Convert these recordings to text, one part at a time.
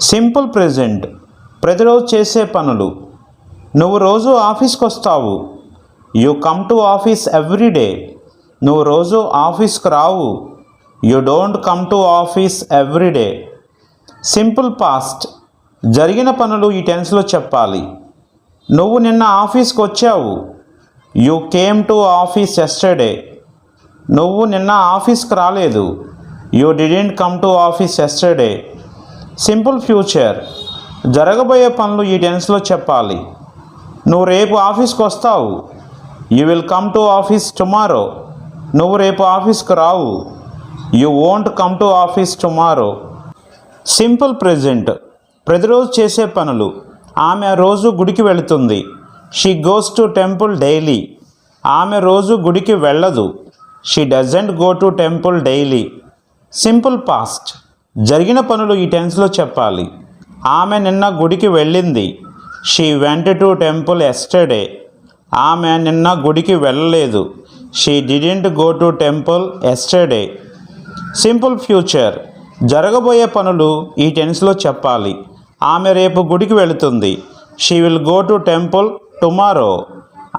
Simple present. ప్రతిరోజు చేసే పనులు. నువ్వు రోజు ఆఫీస్కి వస్తావు you come to office every day. నువ్వు రోజు ఆఫీస్కి రావు. You don't come to office every day. Simple past. జరిగిన పనులు ఈ టెన్స్లో చెప్పాలి. నువ్వు నిన్న ఆఫీస్కి వచ్చావు you came to office yesterday. నువ్వు నిన్న ఆఫీస్కి రాలేదు. You didn't come to office yesterday. Simple future. జరగబోయే పనులు ఈ టెన్స్లో చెప్పాలి. నువ్వు రేపు ఆఫీస్కి వస్తావు. You will come to office tomorrow. నువ్వు రేపు ఆఫీస్కి రావు. You won't come to office tomorrow. Simple present. ప్రతిరోజు చేసే పనులు. ఆమె రోజు గుడికి వెళుతుంది. She goes to temple daily. ఆమె రోజు గుడికి వెళ్ళదు. She doesn't go to temple daily. Simple past. జరిగిన పనులు ఈ టెన్స్లో చెప్పాలి. ఆమె నిన్న గుడికి వెళ్ళింది. She went to temple yesterday ఆమె నిన్న గుడికి వెళ్ళలేదు. She didn't go to temple yesterday simple future జరగబోయే పనులు ఈ టెన్స్లో చెప్పాలి. ఆమె రేపు గుడికి వెళుతుంది. She will go to temple tomorrow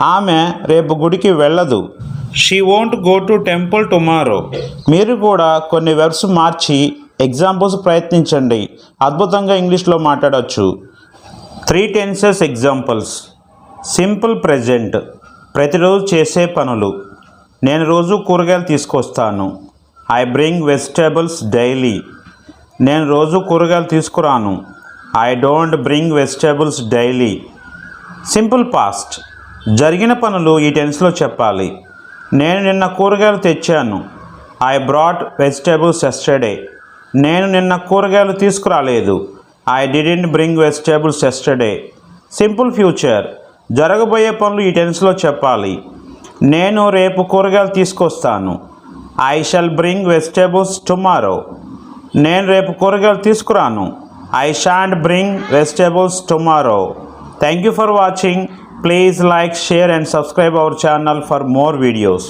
ఆమె రేపు గుడికి వెళ్ళదు. She won't go to temple tomorrow మీరు కూడా కొన్ని వెర్బ్స్ మార్చి ఎగ్జాంపుల్స్ ప్రయత్నించండి. అద్భుతంగా ఇంగ్లీష్లో మాట్లాడవచ్చు three tenses examples. Simple present. ప్రతిరోజు చేసే పనులు. నేను రోజు కూరగాయలు తీసుకొస్తాను. I bring vegetables daily. నేను రోజు కూరగాయలు తీసుకురాను. I don't bring vegetables daily. Simple past. జరిగిన పనులు ఈ టెన్స్లో చెప్పాలి. నేను నిన్న కూరగాయలు తెచ్చాను. I brought vegetables yesterday. నేను నిన్న కూరగాయలు తీసుకురాలేదు. I didn't bring vegetables yesterday simple future జరగబోయే పనులు ఈ టెన్స్లో చెప్పాలి. నేను రేపు కూరగాయలు తీసుకొస్తాను. I shall bring vegetables tomorrow నేను రేపు కూరగాయలు తీసుకురాను. I shan't bring vegetables tomorrow thank you for watching please like share and subscribe our channel for more videos